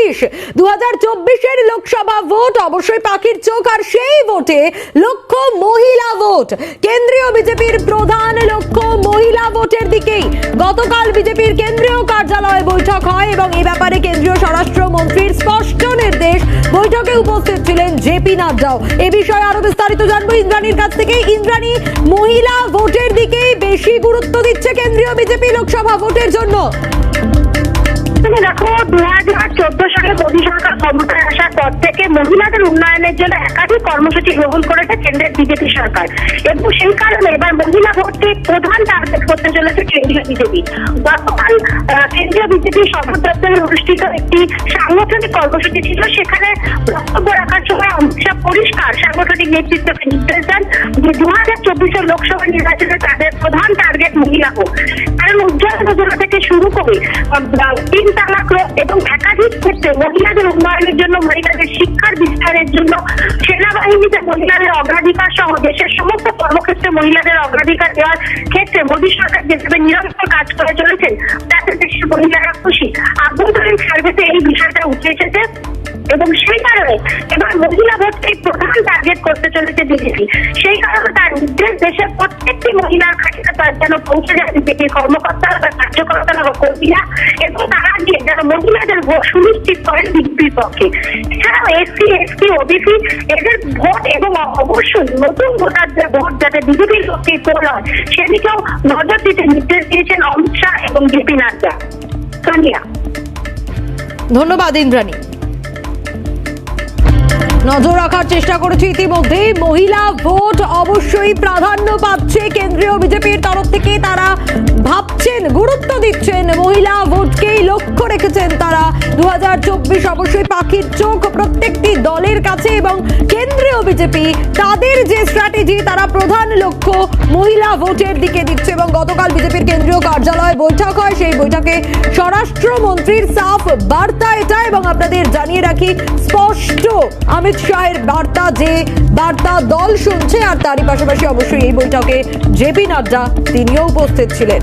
চব্বিশ দু হাজার চব্বিশের লোকসভা ভোট, অবশ্যই পাখির চোখ, আর সেই ভোটে লক্ষ্য মহিলা ভোট। কেন্দ্রীয় বিজেপির প্রধান লক্ষ্য মহিলা ভোটের দিকেই গতকাল বিজেপির কেন্দ্রীয় কার্যালয়ে বৈঠক হয় এবং এই ব্যাপারে কেন্দ্রীয় স্বরাষ্ট্র মন্ত্রীর স্পষ্ট নির্দেশ বৈঠকে উপস্থিত ছিলেন জেপি নাড্ডাও। এ বিষয়ে আরও বিস্তারিত জানব ইন্দ্রাণীর কাছ থেকে ইন্দ্রাণী, মহিলা ভোটের দিকেই বেশি গুরুত্ব দিচ্ছে কেন্দ্রীয় বিজেপি লোকসভা ভোটের জন্য। তুমি দেখো দু হাজার চোদ্দ সালে মোদী সরকার ক্ষমতায় আসার পর থেকে মহিলাদের উন্নয়নের জন্য একাধিক কর্মসূচি গ্রহণ করেছে কেন্দ্রের বিজেপি সরকার। এবং সেই কারণে এবার মহিলা ভোটকে প্রধান টার্গেট করতে চলেছে কেন্দ্রীয় বিজেপি। গতকাল কেন্দ্রীয় বিজেপি সদর অনুষ্ঠিত একটি সাংগঠনিক কর্মসূচি ছিল। সেখানে বক্তব্য রাখার সময় অমিত শাহ পরিষ্কার সাংগঠনিক নেতৃত্বকে নির্দেশ দেন যে দু হাজার চব্বিশের লোকসভা নির্বাচনে তাদের প্রধান টার্গেট মহিলা হোক কারণ উজ্জ্বল যোজনা থেকে শুরু করে তিন মহিলাদের উন্নয়নের জন্য, মহিলাদের শিক্ষার বিস্তারের জন্য, সেনাবাহিনীতে মহিলাদের অগ্রাধিকার সহ দেশের সমস্ত কর্মক্ষেত্রে মহিলাদের অগ্রাধিকার দেওয়ার ক্ষেত্রে মোদী সরকার যেভাবে নিরন্তর কাজ করে চলেছেন, তাতে দেশের মহিলারা খুশি। আভ্যন্তরীণ সার্ভেতে এই বিষয়টা উঠে এসেছে এবং সেই কারণে এবার মহিলা ভোটকে প্রধান টার্গেট করতে চলেছে বিজেপি। সেই কারণে তার নির্দেশ দেশের প্রত্যেকটি মহিলার কাছে তার যেন পৌঁছে যায় বিজেপির কর্মকর্তারা বা কার্যকর্তারা বা কর্মীরা এবং তারা গিয়ে যারা মহিলাদের ভোট সুনিশ্চিত করেন বিজেপির পক্ষে এছাড়াও এসসি, এসটি, ওবিসি, এদের ভোট এবং অবশ্যই নতুন ভোটারদের ভোট যাতে বিজেপির পক্ষে তোল হয়, সেদিকেও নজর দিতে নির্দেশ দিয়েছেন অমিত শাহ এবং জেপি নাড্ডা। ধন্যবাদ, ইন্দ্রাণী। নজর রাখার চেষ্টা করেছি ইতিমধ্যেই মহিলা ভোট অবশ্যই প্রাধান্য পাচ্ছে। কেন্দ্রীয় বিজেপির তরফ থেকে তারা ভাবছেন, গুরুত্ব দিচ্ছেন মহিলা ভোটকেই লক্ষ্য রেখেছেন তারা। দু হাজার চব্বিশ অবশ্যই পাখির চোখ প্রত্যেকটি দলের কাছে এবং বিজেপি, তাদের যে স্ট্র্যাটেজি তারা প্রধান লক্ষ্য মহিলা ভোটের দিকে দিচ্ছে এবং গতকাল বিজেপির কেন্দ্রীয় কার্যালয়ে বৈঠক হয়। সেই বৈঠকে স্বরাষ্ট্রমন্ত্রীর সাফ বার্তা এটা এবং আপনাদের জানিয়ে রাখি, স্পষ্ট অমিত শাহের বার্তা যে বার্তা দল শুনছে আর তারই পাশাপাশি অবশ্যই এই বৈঠকে জেপি নাড্ডা তিনিও উপস্থিত ছিলেন।